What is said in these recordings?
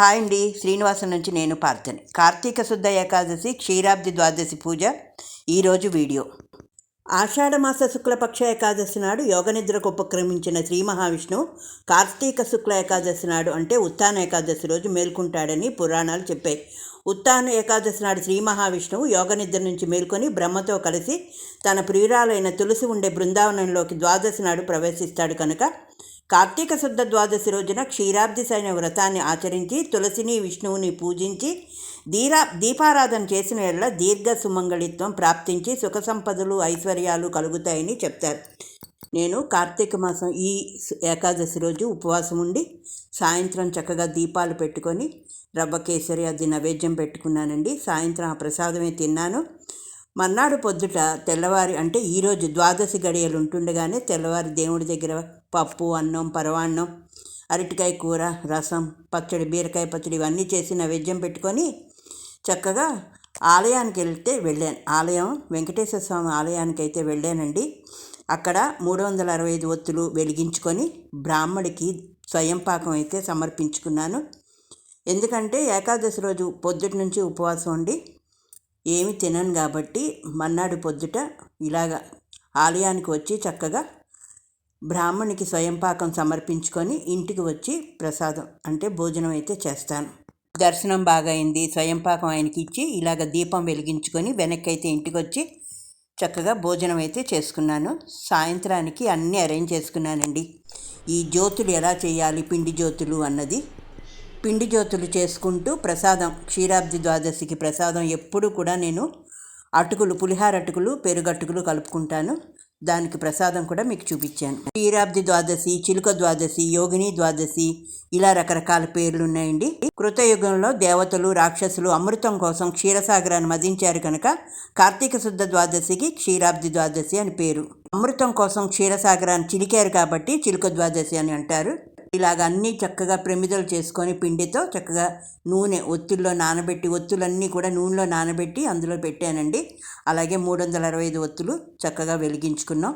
Hi అండి. శ్రీనివాసం నుంచి నేను పార్థని. కార్తీక శుద్ధ ఏకాదశి క్షీరాబ్ది ద్వాదశి పూజ ఈరోజు వీడియో. ఆషాఢమాస శుక్లపక్ష ఏకాదశి నాడు యోగనిద్రకు ఉపక్రమించిన శ్రీ మహావిష్ణువు కార్తీక శుక్ల ఏకాదశి నాడు అంటే ఉత్తాన ఏకాదశి రోజు మేల్కొంటాడని పురాణాలు చెప్పాయి. ఉత్తాన ఏకాదశి నాడు శ్రీ మహావిష్ణువు యోగనిద్ర నుంచి మేల్కొని బ్రహ్మతో కలిసి తన ప్రియురాలైన తులసి ఉండే బృందావనంలోకి ద్వాదశి నాడు ప్రవేశిస్తాడు కనుక కార్తీక శుద్ధ ద్వాదశి రోజున క్షీరాబ్ది సైన వ్రతాన్ని ఆచరించి తులసిని విష్ణువుని పూజించి దీరా దీపారాధన చేసిన ఎడల దీర్ఘ సుమంగళిత్వం ప్రాప్తించి సుఖ సంపదలు ఐశ్వర్యాలు కలుగుతాయని చెప్తారు. నేను కార్తీక మాసం ఈ ఏకాదశి రోజు ఉపవాసం ఉండి సాయంత్రం చక్కగా దీపాలు పెట్టుకొని రవ్వ కేసరి అది నైవేద్యం పెట్టుకున్నానండి. సాయంత్రం ఆ ప్రసాదమే తిన్నాను. మర్నాడు పొద్దుట తెల్లవారి అంటే ఈరోజు ద్వాదశి గడియలు ఉంటుండగానే తెల్లవారి దేవుడి దగ్గర పప్పు అన్నం పరవాన్నం అరటికాయ కూర రసం పచ్చడి బీరకాయ పచ్చడి ఇవన్నీ చేసి నైవేద్యం పెట్టుకొని చక్కగా ఆలయానికి వెళ్తే వెళ్ళాను. ఆలయం వెంకటేశ్వర స్వామి ఆలయానికి అయితే వెళ్ళానండి. అక్కడ మూడు వందల అరవై ఐదు ఒత్తులు వెలిగించుకొని బ్రాహ్మడికి స్వయం పాకం అయితే సమర్పించుకున్నాను. ఎందుకంటే ఏకాదశి రోజు పొద్దుటి నుంచి ఉపవాసం ఉండి ఏమి తినను కాబట్టి మన్నాడు పొద్దుట ఇలాగ ఆలయానికి వచ్చి చక్కగా బ్రాహ్మణికి స్వయంపాకం సమర్పించుకొని ఇంటికి వచ్చి ప్రసాదం అంటే భోజనం అయితే చేస్తాను. దర్శనం బాగా అయింది స్వయంపాకం ఆయనకి ఇచ్చి ఇలాగ దీపం వెలిగించుకొని వెనక్కి అయితే ఇంటికి వచ్చి చక్కగా భోజనం అయితే చేసుకున్నాను. సాయంత్రానికి అన్నీ అరేంజ్ చేసుకున్నానండి. ఈ జ్యోతులు ఎలా చేయాలి? పిండి జ్యోతులు అన్నది పిండి జ్యోతులు చేసుకుంటూ ప్రసాదం క్షీరాబ్ది ద్వాదశికి ప్రసాదం ఎప్పుడు కూడా నేను అటుకులు పులిహార అటుకులు పెరుగట్టుకులు కలుపుకుంటాను. దానికి ప్రసాదం కూడా మీకు చూపించాను. క్షీరాబ్ది ద్వాదశి చిలుక ద్వాదశి యోగిని ద్వాదశి ఇలా రకరకాల పేర్లు ఉన్నాయండి. కృతయుగంలో దేవతలు రాక్షసులు అమృతం కోసం క్షీరసాగరాన్ని మదించారు కనుక కార్తీక శుద్ధ ద్వాదశికి క్షీరాబ్ది ద్వాదశి అని పేరు. అమృతం కోసం క్షీరసాగరాన్ని చిలికారు కాబట్టి చిలుక ద్వాదశి అని అంటారు. ఇలాగ అన్నీ చక్కగా ప్రమిదలు చేసుకొని పిండితో చక్కగా నూనె ఒత్తుల్లో నానబెట్టి ఒత్తులన్నీ కూడా నూనెలో నానబెట్టి అందులో పెట్టానండి. అలాగే మూడు వందల అరవై ఐదు ఒత్తులు చక్కగా వెలిగించుకున్నాం.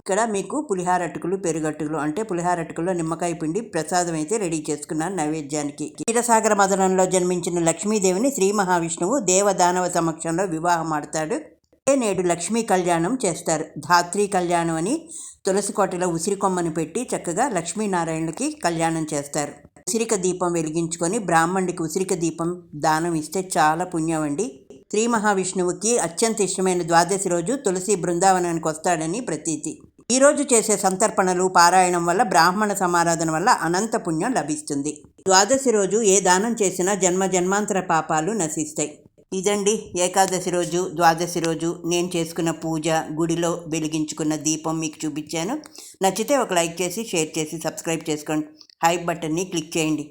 ఇక్కడ మీకు పులిహార అటుకులు పెరుగట్టుకులు అంటే పులిహార అటుకుల్లో నిమ్మకాయ పిండి ప్రసాదం అయితే రెడీ చేసుకున్నాను నైవేద్యానికి. క్షీరసాగర మదనంలో జన్మించిన లక్ష్మీదేవిని శ్రీ మహావిష్ణువు దేవదానవ సమక్షంలో వివాహం ఆడతాడు. నేడు లక్ష్మీ కళ్యాణం చేస్తారు. ధాత్రి కళ్యాణం అని తులసి కోటలో ఉసిరి పెట్టి చక్కగా లక్ష్మీనారాయణులకి కళ్యాణం చేస్తారు. ఉసిరిక దీపం వెలిగించుకొని బ్రాహ్మణుడికి ఉసిరిక దీపం దానం ఇస్తే చాలా పుణ్యం అండి. శ్రీ మహావిష్ణువుకి అత్యంత ఇష్టమైన ద్వాదశి రోజు తులసి బృందావనానికి వస్తాడని ప్రతీతి. ఈ రోజు చేసే సంతర్పణలు పారాయణం వల్ల బ్రాహ్మణ సమారాధన వల్ల అనంత పుణ్యం లభిస్తుంది. ద్వాదశి రోజు ఏ దానం చేసినా జన్మ జన్మాంతర పాపాలు నశిస్తాయి. ఇదండి ఏకాదశి రోజు ద్వాదశి రోజు. నేను చేసుకున్న పూజ గుడిలో వెలిగించుకున్న దీపం మీకు చూపించాను. నచ్చితే ఒక లైక్ చేసి షేర్ చేసి సబ్స్క్రైబ్ చేసుకోండి. హై బటన్ని క్లిక్ చేయండి.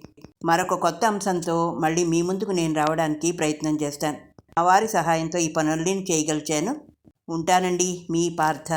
మరొక కొత్త అంశంతో మళ్ళీ మీ ముందుకు నేను రావడానికి ప్రయత్నం చేస్తాను. మా వారి సహాయంతో ఈ పనుల్ని చేయగలిచాను. ఉంటానండి మీ పార్థ.